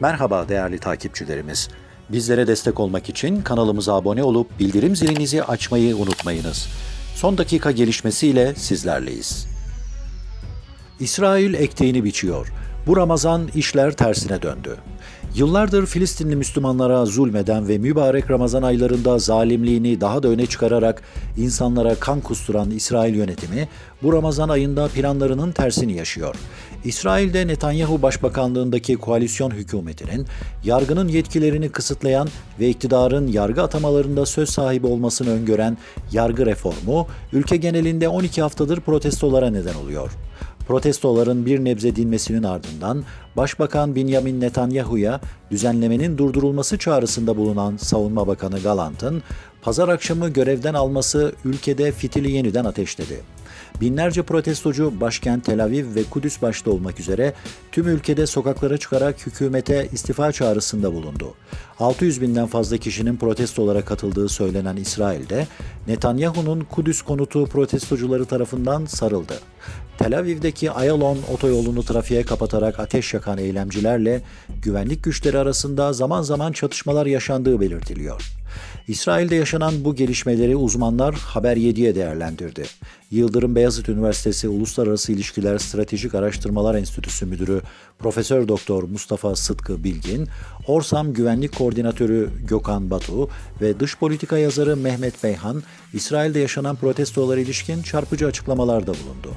Merhaba değerli takipçilerimiz. Bizlere destek olmak için kanalımıza abone olup bildirim zilinizi açmayı unutmayınız. Son dakika gelişmesiyle sizlerleyiz. İsrail ektiğini biçiyor. Bu Ramazan işler tersine döndü. Yıllardır Filistinli Müslümanlara zulmeden ve mübarek Ramazan aylarında zalimliğini daha da öne çıkararak insanlara kan kusturan İsrail yönetimi bu Ramazan ayında planlarının tersini yaşıyor. İsrail'de Netanyahu Başbakanlığındaki koalisyon hükümetinin yargının yetkilerini kısıtlayan ve iktidarın yargı atamalarında söz sahibi olmasını öngören yargı reformu ülke genelinde 12 haftadır protestolara neden oluyor. Protestoların bir nebze dinmesinin ardından Başbakan Benjamin Netanyahu'ya düzenlemenin durdurulması çağrısında bulunan Savunma Bakanı Galant'ın pazar akşamı görevden alması ülkede fitili yeniden ateşledi. Binlerce protestocu başkent Tel Aviv ve Kudüs başta olmak üzere tüm ülkede sokaklara çıkarak hükümete istifa çağrısında bulundu. 600 binden fazla kişinin protestolara katıldığı söylenen İsrail'de Netanyahu'nun Kudüs konutu protestocuları tarafından sarıldı. Tel Aviv'deki Ayalon otoyolunu trafiğe kapatarak ateş yakan eylemcilerle güvenlik güçleri arasında zaman zaman çatışmalar yaşandığı belirtiliyor. İsrail'de yaşanan bu gelişmeleri uzmanlar Haber 7'ye değerlendirdi. Yıldırım Beyazıt Üniversitesi Uluslararası İlişkiler Stratejik Araştırmalar Enstitüsü Müdürü Profesör Doktor Mustafa Sıtkı Bilgin, Orsam Güvenlik Koordinatörü Gökhan Batu ve dış politika yazarı Mehmet Beyhan, İsrail'de yaşanan protestolara ilişkin çarpıcı açıklamalarda bulundu.